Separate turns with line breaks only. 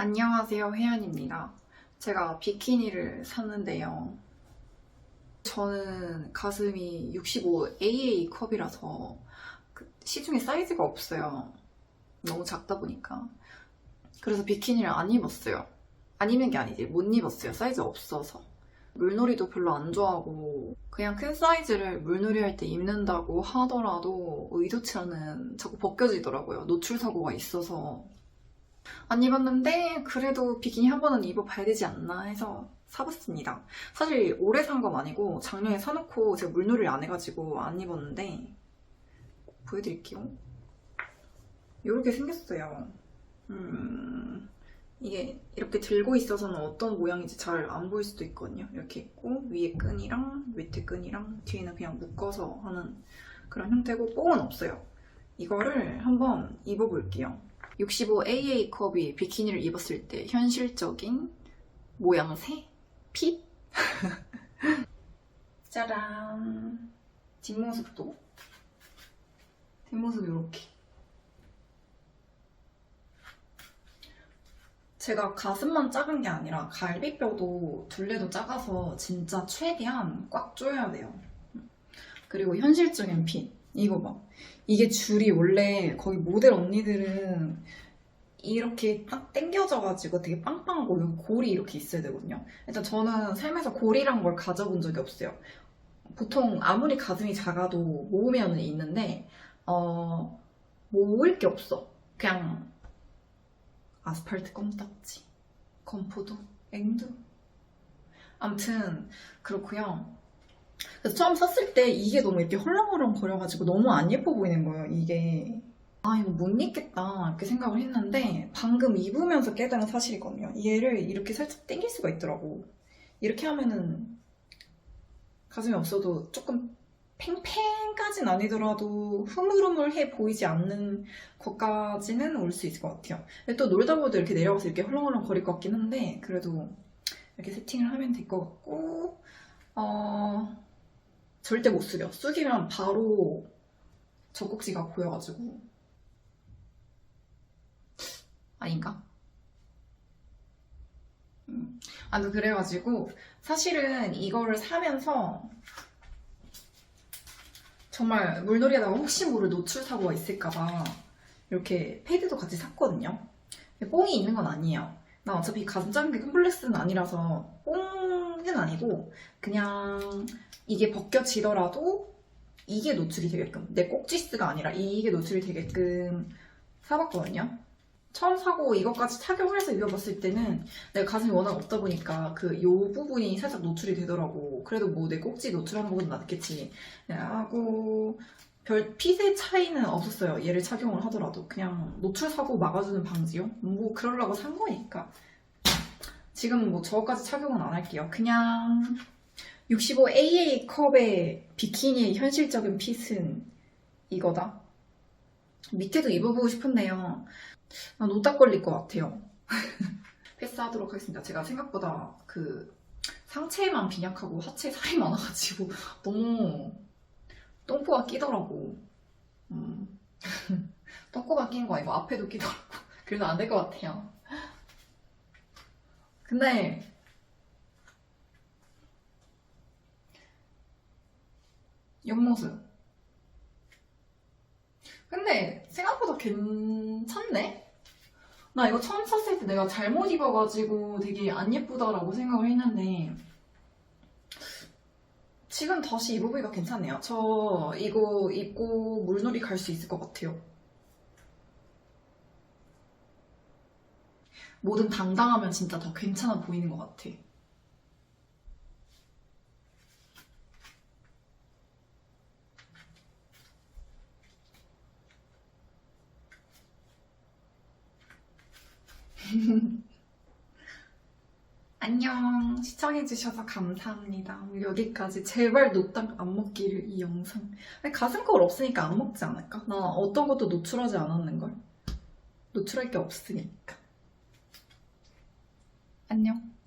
안녕하세요, 혜연입니다. 제가 비키니를 샀는데요. 저는 가슴이 65AA 컵이라서 그 시중에 사이즈가 없어요. 너무 작다 보니까. 그래서 비키니를 안 입었어요. 안 입는 게 아니지, 못 입었어요. 사이즈 없어서. 물놀이도 별로 안 좋아하고 그냥 큰 사이즈를 물놀이 할 때 입는다고 하더라도 의도치 않은 자꾸 벗겨지더라고요. 노출 사고가 있어서 안 입었는데 그래도 비키니 한 번은 입어봐야 되지 않나 해서 사봤습니다. 사실 올해 산 건 아니고 작년에 사놓고 제가 물놀이를 안 해가지고 안 입었는데 보여드릴게요. 이렇게 생겼어요. 음, 이게 이렇게 들고 있어서는 어떤 모양인지 잘 안 보일 수도 있거든요. 이렇게 있고 위에 끈이랑 밑에 끈이랑 뒤에는 그냥 묶어서 하는 그런 형태고 뽕은 없어요. 이거를 한번 입어볼게요. 65AA 컵이 비키니를 입었을 때 현실적인 모양새? 핏? 짜란 뒷모습도 뒷모습 이렇게 제가 가슴만 작은 게 아니라 갈비뼈도 둘레도 작아서 진짜 최대한 꽉 조여야 돼요. 그리고 현실적인 핏. 이거 봐. 이게 줄이 원래 거기 모델 언니들은 이렇게 딱 당겨져가지고 되게 빵빵하고 여기 골이 이렇게 있어야 되거든요. 일단 저는 삶에서 골이란 걸 가져본 적이 없어요. 보통 아무리 가슴이 작아도 모으면은 있는데 어 모을 게 없어. 그냥 아스팔트 껌딱지, 건포도, 앵두. 암튼 그렇고요. 그래서 처음 샀을 때 이게 너무 이렇게 헐렁헐렁 거려가지고 너무 안 예뻐 보이는 거예요, 이게. 아, 이거 못 입겠다, 이렇게 생각을 했는데, 방금 입으면서 깨달은 사실이거든요. 얘를 이렇게 살짝 당길 수가 있더라고. 이렇게 하면은, 가슴이 없어도 조금 팽팽까진 아니더라도 흐물흐물해 보이지 않는 것까지는 올 수 있을 것 같아요. 근데 또 놀다 보도 이렇게 내려가서 이렇게 헐렁헐렁 거릴 것 같긴 한데, 그래도 이렇게 세팅을 하면 될 것 같고, 어, 절대 못 숙여. 숙이면 바로 젖꼭지가 보여가지고. 아닌가? 음. 아, 근데 그래가지고, 사실은 이거를 사면서, 정말 물놀이 하다가 혹시 모를 노출 사고가 있을까봐, 이렇게 패드도 같이 샀거든요. 뽕이 있는 건 아니에요. 나 어차피 가슴 작은 게 컴플렉스는 아니라서, 뽕 은 아니고, 그냥 이게 벗겨지더라도 이게 노출이 되게끔 내 꼭지스가 아니라 이게 노출이 되게끔 사봤거든요. 처음 사고 이것까지 착용해서 입어봤을 때는 내가 가슴이 워낙 없다 보니까 그 요 부분이 살짝 노출이 되더라고. 그래도 뭐 내 꼭지 노출하는 것보다 낫겠지. 네, 하고 별 핏의 차이는 없었어요. 얘를 착용을 하더라도 그냥 노출 사고 막아주는 방지용. 뭐 그러려고 산 거니까. 지금 뭐 저거까지 착용은 안 할게요. 그냥 65AA 컵의 비키니의 현실적인 핏은 이거다. 밑에도 입어보고 싶은데요. 난 오딱 걸릴 것 같아요. 패스하도록 하겠습니다. 제가 생각보다 그 상체만 빈약하고 하체 살이 많아가지고 너무 똥꼬가 끼더라고. 음. 똥꼬가 낀 거 아니고 앞에도 끼더라고. 그래서 안 될 것 같아요. 근데 옆모습. 근데 생각보다 괜찮네? 나 이거 처음 샀을 때 내가 잘못 입어가지고 되게 안 예쁘다라고 생각을 했는데 지금 다시 입어보기가 괜찮네요. 저 이거 입고 물놀이 갈 수 있을 것 같아요. 뭐든 당당하면 진짜 더 괜찮아 보이는 것 같아. 안녕. 시청해주셔서 감사합니다. 여기까지 제발 노땅 안 먹기를 이 영상. 가슴걸 없으니까 안 먹지 않을까? 나 어떤 것도 노출하지 않았는걸. 노출할 게 없으니까. 안녕.